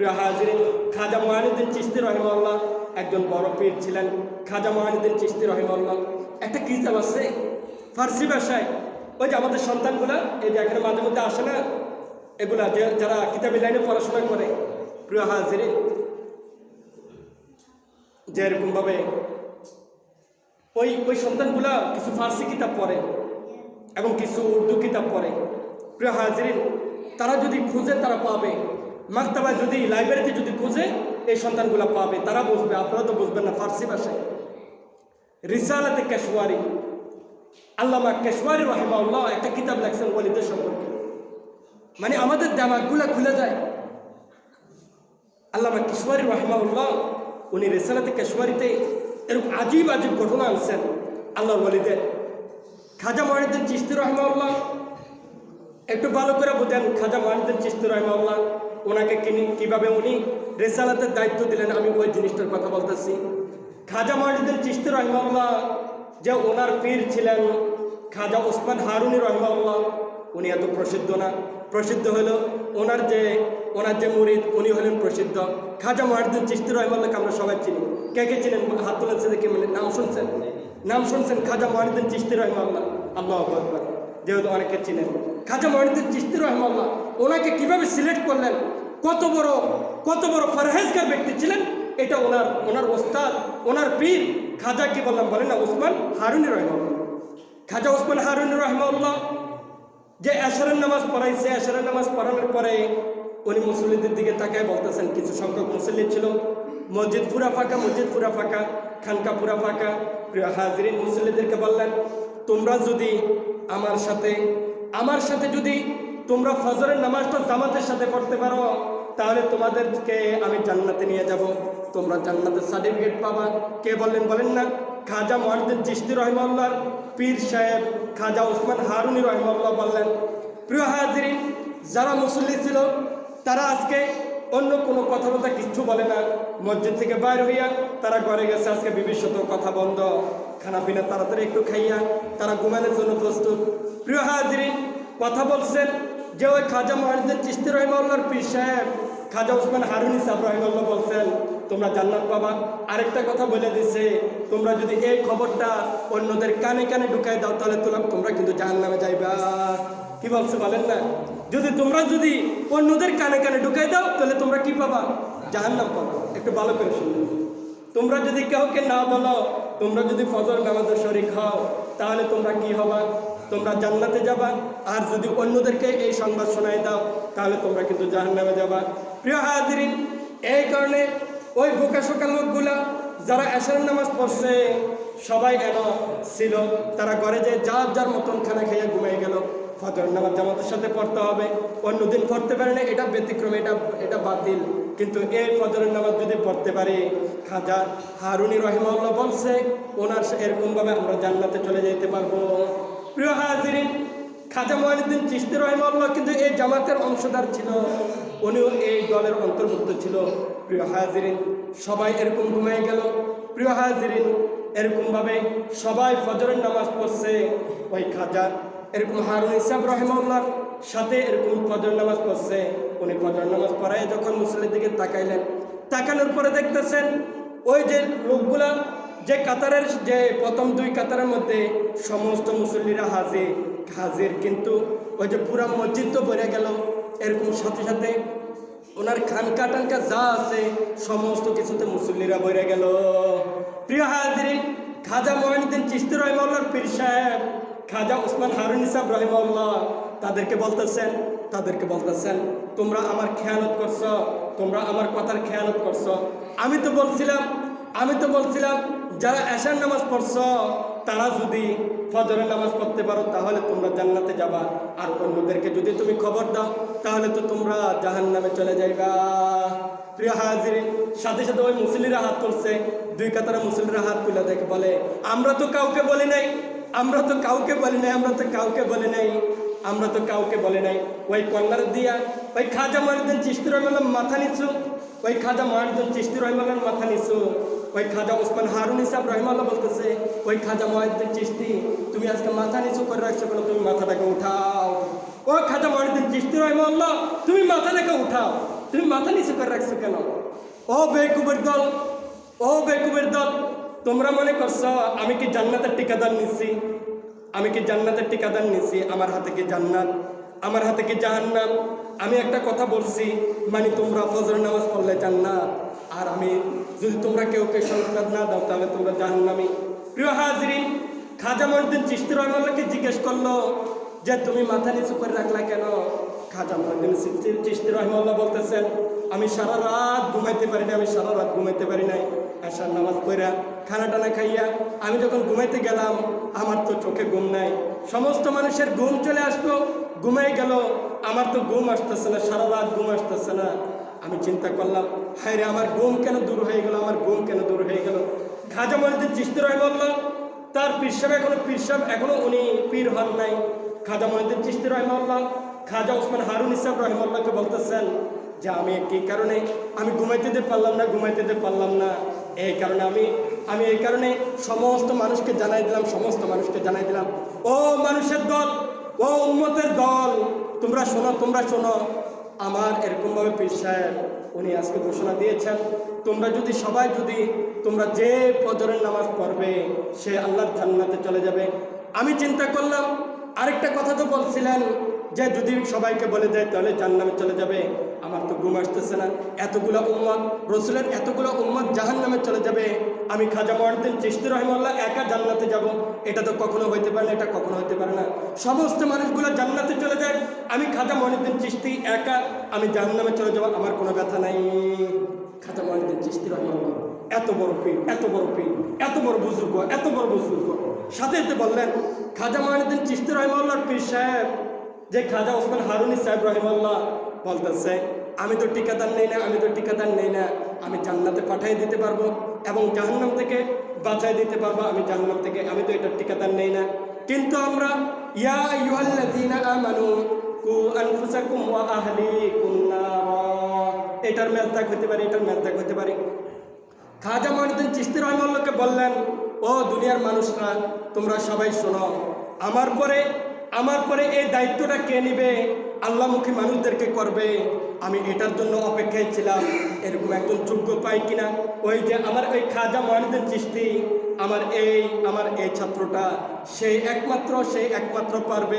প্রিয় হাজির খাজা মহানুদ্দিন চিস্তি রহিমাল্লাহ একজন বড় পীর ছিলেন। খাজা মহানুদ্দিন চিস্তি রহিমাল্লাহ একটা কিতাব আছে? ফার্সি ভাষায়। ওই যে আমাদের সন্তানগুলা, এই যে এখানে মাঝে মধ্যে আসে না? এগুলা যারা কিতাবি লাইনে পড়াশোনা করে। প্রিয় হাজির যে এরকমভাবে ওই ওই সন্তানগুলা কিছু ফার্সি কিতাব পড়ে এবং কিছু উর্দু কিতাব পড়ে। প্রিয় হাজিরিন তারা যদি খুঁজে, তারা পাবে। মাক্তাবায় যদি, লাইব্রেরিতে যদি খুঁজে, এই সন্তানগুলা পাবে। তারা বুঝবে, আপনারা তো বুঝবেন না, ফার্সি ভাষায়। রিসালাতে কেশওয়ারি। আল্লামা কেশওয়ারি রহিমাউল্লাহ একটা কিতাব লেখছেন ওয়ালিদের সম্পর্কে। মানে আমাদের দামাগুলা খুলে যায়। আল্লামা কিশোয়ারি রহমাউল্লাহ উনি রেসালাতে কেশওয়ারিতে এরকম আজীব আজীব ঘটনা আনছেন আল্লাহর ওয়ালিদের। খাজা মহিনুদ্দিন চিস্তি রহমাউল্লাহ একটু ভালো করে বোঝেন, খাজা মহিনুদ্দিন চিস্তি রহমাউল্লাহ ওনাকে কিনি কীভাবে উনি রেসালাতের দায়িত্ব দিলেন, আমি ওই জিনিসটার কথা বলতেছি। খাজা মহিনুদ্দিন চিস্তি রহমাউল্লাহ যে ওনার পীর ছিলেন, খাজা ওসমান হারুনি রহমাউল্লাহ উনি এত প্রসিদ্ধ না। প্রসিদ্ধ হলো ওনার যে ওনার যে মুরিদ, উনি হলেন প্রসিদ্ধ। খাজা মহিনুদ্দিন চিস্তি রহমাল্লাহকে আমরা সবাই চিনি। কে কে চিনেন হাত তুলেছে দেখে মানে নাম শুনছেন? নাম শুনছেন খাজা মহিনুদ্দিন চিস্তি রহমাল্লাহ আল্লাহ আকবর। যেহেতু অনেকে চিনেন। খাজা মহিনুদ্দিন চিস্তি রহমাল্লাহ, ওনাকে কীভাবে সিলেক্ট করলেন, কত বড় কত বড় ফরহেজগার ব্যক্তি ছিলেন, এটা ওনার ওনার ওস্তাদ, ওনার পীর খাজা কি বললাম, বলেন না উসমান হারুনি রহমাল্লাহ। খাজা উসমান হারুন রহমাল্লাহ যে এশারের নামাজ পড়াইছে, এশারের নামাজ পড়ানোর পরে উনি মুসল্লিদের দিকে তাকায় বলতেছেন, কিছু সংখ্যক মুসল্লি ছিল, মসজিদ পুরা ফাঁকা, মসজিদ পুরা ফাঁকা, খানকা পুরা ফাঁকা, প্রিয় হাজিরিন মুসল্লিদেরকে বললেন, তোমরা যদি আমার সাথে আমার সাথে যদি তোমরা ফজরের নামাজটা জামাতের সাথে পড়তে পারো, তাহলে তোমাদেরকে আমি জান্নাতে নিয়ে যাব। তোমরা জান্নাতের সার্টিফিকেট পাবা। কে বললেন, বলেন না, খাজা মহানুদ্দিন চিস্তি রহমাল্লার পীর সাহেব খাজা ওসমান হারুনি রহমাল্লাহ বললেন, প্রিয় হাজিরিন, যারা মুসল্লি ছিল, তারা আজকে অন্য কোনো কথা বলতে কিচ্ছু বলে না। মসজিদ থেকে বাইর হইয়া তারা ঘরে গেছে, আজকে বিভীষত কথা বন্ধ। খানা পিনা তাড়াতাড়ি একটু খাইয়া তারা ঘুমানোর জন্য প্রস্তুত। প্রিয় হাজিরিন কথা বলছেন যে ওই খাজা মহানুদ্দিন চিস্তি রহমাল্লার পীর সাহেব, খাজা ওসমান হারুনি সাহেব রহিমাল্লাহ বলছেন, তোমরা জান্নাত পাবা। আরেকটা কথা বলে দিছে, তোমরা যদি এই খবরটা অন্যদের কানে কানে ঢুকাই দাও, তাহলে তোমরা তোমরা কিন্তু জাহান নামে যাইবা। কি বলছে বলেন না? যদি তোমরা যদি অন্যদের কানে কানে ঢুকাই দাও, তাহলে তোমরা কি পাবা? জাহান নাম পাবা। একটু ভালো করে শুনবে তোমরা যদি কাউকে না বলো, তোমরা যদি ফজর নামাজের শরীর খাও তাহলে তোমরা কি হবা? তোমরা জান্নাতে যাবা। আর যদি অন্যদেরকে এই সংবাদ শোনাই দাও, তাহলে তোমরা কিন্তু জাহান্নামে যাবা। প্রিয় হাজিরিন, এই কারণে ওই বোকা সকাল লোকগুলা যারা এশারের নামাজ পড়ছে, সবাই এন ছিল, তারা ঘরে যে যার যার মতন খানা খাইয়া ঘুমিয়ে গেল। ফজর নামাজ জামাতের সাথে পড়তে হবে। অন্যদিন পড়তে পারে না, এটা ব্যতিক্রম, এটা এটা বাতিল। কিন্তু এই ফজরের নামাজ যদি পড়তে পারি, খাজা হারুনি রহিমাল্লাহ বলছে, ওনার এরকমভাবে আমরা জান্নাতে চলে যেতে পারব। প্রিয় হাজিরিন, খাজা মহিনুদ্দিন চিস্তি রহিমাল্লাহ কিন্তু এই জামাতের অংশদার ছিল। উনিও এই দলের অন্তর্ভুক্ত ছিল। প্রিয় হাজিরিন, সবাই এরকম ঘুমিয়ে গেল। প্রিয় হাজিরিন এরকমভাবে সবাই ফজরের নামাজ পড়ছে। ওই খাজা এরকম হারুন ইসাব রহমাল্লার সাথে এরকম ফজর নামাজ পড়ছে। উনি ফজর নামাজ পড়ায় যখন মুসলিমের দিকে তাকাইলেন, তাকানোর পরে দেখতেছেন ওই যে লোকগুলা যে কাতারের, যে প্রথম দুই কাতারের মধ্যে সমস্ত মুসল্লিরা হাজির হাজির, কিন্তু ওই যে পুরা মসজিদ তো ভরে গেল। এরকম সাথে সাথে ওনার খানকা টানকা যা আছে, সমস্ত কিছুতে মুসল্লিরা বইরে গেল। প্রিয় হাজিরিন, খাজা মহিনুদ্দিন চিস্তি রহিমাল্লার পীর সাহেব, খাজা ওসমান হারুন ইসাব রহিমাল্লাহ তাদেরকে বলতেছেন তাদেরকে বলতেছেন, তোমরা আমার খেয়ানত করছ, তোমরা আমার কথার খেয়ানত করছ। আমি তো বলছিলাম, আমি তো বলছিলাম, যারা এশার নামাজ পড়ছো, তারা যদি ফজরের নামাজ পড়তে পারো, তাহলে তোমরা জান্নাতে যাবা। আর অন্যদেরকে যদি তুমি খবর দাও, তাহলে তো তোমরা জাহান নামে চলে যাইবা। প্রিয় হাজিরিন, সাথে সাথে ওই মুসলিরা হাত তুলছে। দুই কাতারা মুসলিরা হাত তুলে দেখে বলে, আমরা তো কাউকে বলি নাই, আমরা তো কাউকে বলি নাই, আমরা তো কাউকে বলি নাই। আমরা তো কাউকে বলে নাই। ওই কল্লার দিয়া, ওই খাজা মহিনুদ্দিন চিস্তি রহমান মাথা নিচু। ওই খাজা মহিনুদ্দিন চিস্তি রহমানের মাথা নিচু। ওই খাজা ওসমান হারুন ইসাব রহিমাল্লাহ বলতেছে, ওই খাজা মহিনুদ্দিন চিস্তি তুমি আজকে মাথা নিচু করে রাখছো কেন? তুমি মাথাটাকে উঠাও। ও খাজা মহিনুদ্দিন চিস্তি রহিমাল্লাহ, তুমি মাথাটাকে উঠাও। তুমি মাথা নিচু করে রাখছো কেন? ও বেকুবের দল, ও বেকুবের দল, তোমরা মনে করছ আমি কি জান্নাতের টিকাদার নিচ্ছি? আমি কি জান্নাতের টিকাদার নিচ্ছি আমার হাতে কি জান্নাত? আমার হাতে কি জাহান্নাম? আমি একটা কথা বলছি মানে তোমরা ফজর নামাজ পড়লে জান্নাত। আর আমি, যদি তোমরা কেউ কেউ সংবাদ না দাও, তাহলে তোমরা জাহান্নামি। প্রিয় হাজরিন, খাজা মহিউদ্দিন চিস্তি রহমাল্লাহকে জিজ্ঞেস করল? যে তুমি মাথা নিচু করে রাখলা কেন? খাজা চিস্তি চিস্তি রহমাল্লাহ বলতেছেন আমি সারা রাত ঘুমাইতে পারি না আমি সারা রাত ঘুমাইতে পারি নাই। আসার নামাজ পড়া খানা টানা খাইয়া, আমি যখন ঘুমাইতে গেলাম, আমার তো চোখে ঘুম নাই। সমস্ত মানুষের ঘুম চলে আসলো ঘুমাই গেল, আমার তো ঘুম আসতেছে না, সারা রাত ঘুম আসতেছে না। আমি চিন্তা করলাম, হায় রে, আমার ঘুম কেন দূর হয়ে গেল, আমার ঘুম কেন দূর হয়ে গেল? খাজা মহিউদ্দিন চিস্তি রহমাল্লাহ তার পীর এখনও পীর এখনও উনি পীর হন নাই। খাজা মহিউদ্দিন চিস্তি রহমাল্লাহ খাজা ওসমান হারুন ইসলাম রহমাল্লাহকে বলতেছেন যে আমি কি কারণে আমি ঘুমাইতে পারলাম না, ঘুমাইতে পারলাম না, এই কারণে আমি আমি এই কারণে সমস্ত মানুষকে জানাই দিলাম, সমস্ত মানুষকে জানাই দিলাম। ও মানুষের দল, ও উম্মতের দল, তোমরা শোনো তোমরা শোনো। আমার এরকমভাবে পীর সাহেব, উনি আজকে ঘোষণা দিয়েছেন, তোমরা যদি, সবাই যদি, তোমরা যে ফজরের নামাজ পড়বে, সে আল্লাহর জান্নাতে চলে যাবে। আমি চিন্তা করলাম, আরেকটা কথা তো বলছিলেন যে যদি সবাইকে বলে দেয়, তাহলে জান্নামে চলে যাবে। আমার তো ঘুম আসতেছে না। এতগুলো উম্মত, রসুলের এতগুলো উম্মত জাহান নামে চলে যাবে। আমি খাজা মহাদ্দিন চিস্তি রহমাল্লাহ একা জান্নাতে যাব। এটা তো কখনো হইতে পারে না, এটা কখনো হইতে পারে না। সমস্ত মানুষগুলো জান্নাতে চলে যায়। আমি খাজা মহিউদ্দিন চিস্তি একা, আমি জাহান নামে চলে যাব। আমার কোনো ব্যথা নাই। খাজা মহিউদ্দিন চিস্তি রহমাল্লাহ এত বড় পীর, এত বড় পীর, এত বড় বুজুর্গ, এত বড় বুজুর্গ। সাথে সাথে বললেন, খাজা মহিউদ্দিন চিস্তি রহমাল্লাহর পীর সাহেব যে খাজা ওসমান হারুনি সাহেব রহিমাল্লাহ বলতেছে, আমি তো টিকাদার নেই না, আমি তো টিকাদার নেই না, আমি জান্নাতে পাঠিয়ে দিতে পারব এবং জাহান্নাম থেকে বাঁচাই দিতে পারব, আমি জাহান্নাম থেকে, আমি তো এটা টিকাদার নেই না। কিন্তু আমরা, ইয়া আইয়ুহাল্লাযীনা আমানু, কু আনফুসাকুম ওয়া আহলিকুম নারা। এটার মেজদাক হতে পারে, এটার মেজদাক হতে পারে। খাজা মহিউদ্দিন চিস্তি রহমাল্লাহকে বললেন, ও দুনিয়ার মানুষরা, তোমরা সবাই শোনো, আমার পরে আমার পরে এই দায়িত্বটা কে নিবে? আল্লাহমুখী মানুষদেরকে করবে। আমি এটার জন্য অপেক্ষায় ছিলাম। এরকম একজন যোগ্য পাই কিনা? ওই যে আমার ওই খাজা মহিউদ্দিন চিস্তি আমার এই আমার এই ছাত্রটা সেই একমাত্র সেই একমাত্র পারবে।